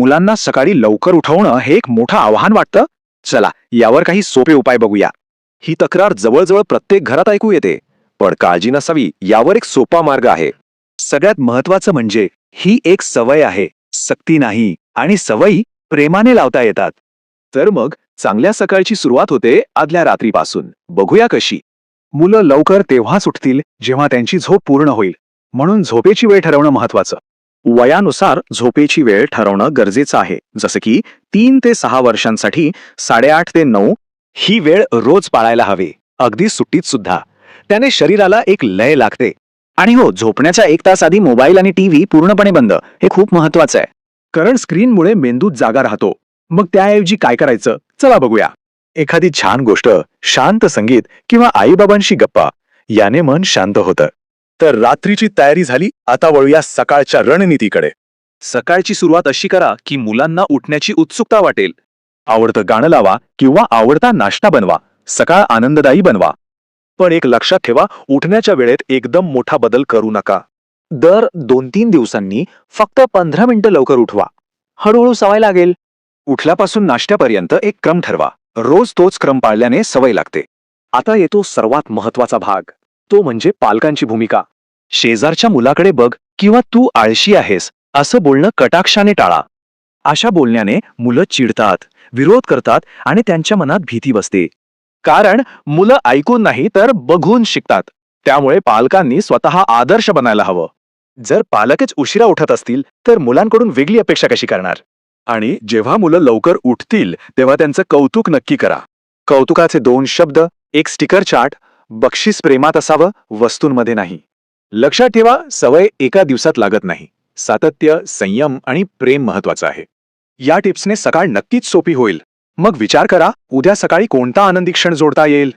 मुलांना सकाळी लवकर उठवणं हे एक मोठं आव्हान वाटतं. चला यावर काही सोपे उपाय बघूया. ही तक्रार जवळजवळ प्रत्येक घरात ऐकू येते पण काळजी नसावी यावर एक सोपा मार्ग आहे. सगळ्यात महत्वाचं म्हणजे ही एक सवय आहे. सक्ती नाही आणि सवयी प्रेमाने लावता येतात. तर मग चांगल्या सकाळची सुरुवात होते आदल्या रात्रीपासून. बघूया कशी. मुलं लवकर तेव्हाच उठतील जेव्हा त्यांची झोप पूर्ण होईल. म्हणून झोपेची वेळ ठरवणं महत्वाचं वयानुसार झोपेची वेळ ठरवणं गरजेचं आहे. जसं की तीन ते सहा वर्षांसाठी साडेआठ ते नऊ ही वेळ रोज पाळायला हवी. अगदी सुट्टीत सुद्धा. त्याने शरीराला एक लय लागते. आणि हो झोपण्याच्या एक तास आधी मोबाईल आणि टीव्ही पूर्णपणे बंद. हे खूप महत्वाचं आहे. कारण स्क्रीनमुळे मेंदूत जागा राहतो. मग त्याऐवजी काय करायचं? चला बघूया. एखादी छान गोष्ट शांत संगीत किंवा आईबाबांशी गप्पा याने मन शांत होतं. तर रात्रीची तयारी झाली आता वळूया सकाळच्या रणनीतीकडे. सकाळची सुरुवात अशी करा की मुलांना उठण्याची उत्सुकता वाटेल. आवडतं गाणं लावा किंवा आवडता नाश्ता बनवा सकाळ आनंददायी बनवा. पण एक लक्षात ठेवा उठण्याच्या वेळेत एकदम मोठा बदल करू नका. दर दोन तीन दिवसांनी फक्त पंधरा मिनिटं लवकर उठवा. हळूहळू सवय लागेल. उठल्यापासून नाश्त्यापर्यंत एक क्रम ठरवा. रोज तोच क्रम पाळल्याने सवय लागते. आता येतो सर्वात महत्त्वाचा भाग. तो म्हणजे पालकांची भूमिका. शेजारच्या मुलाकडे बघ किंवा तू आळशी आहेस असं बोलणं कटाक्षाने टाळा. अशा बोलण्याने मुलं चिडतात विरोध करतात आणि त्यांच्या मनात भीती बसते. कारण मुलं ऐकून नाही तर बघून शिकतात. त्यामुळे पालकांनी स्वतः आदर्श बनायला हवं. जर पालकच उशिरा उठत असतील तर मुलांकडून वेगळी अपेक्षा कशी करणार? आणि जेव्हा मुलं लवकर उठतील तेव्हा त्यांचं कौतुक नक्की करा. कौतुकाचे दोन शब्द एक स्टिकर चार्ट बक्षीस प्रेमात असावं वस्तूंमध्ये नाही. लक्षात ठेवा सवय एका दिवसात लागत नाही. सातत्य संयम आणि प्रेम महत्वाचं आहे. या टिप्सने सकाळ नक्कीच सोपी होईल. मग विचार करा उद्या सकाळी कोणता आनंदी क्षण जोडता येईल?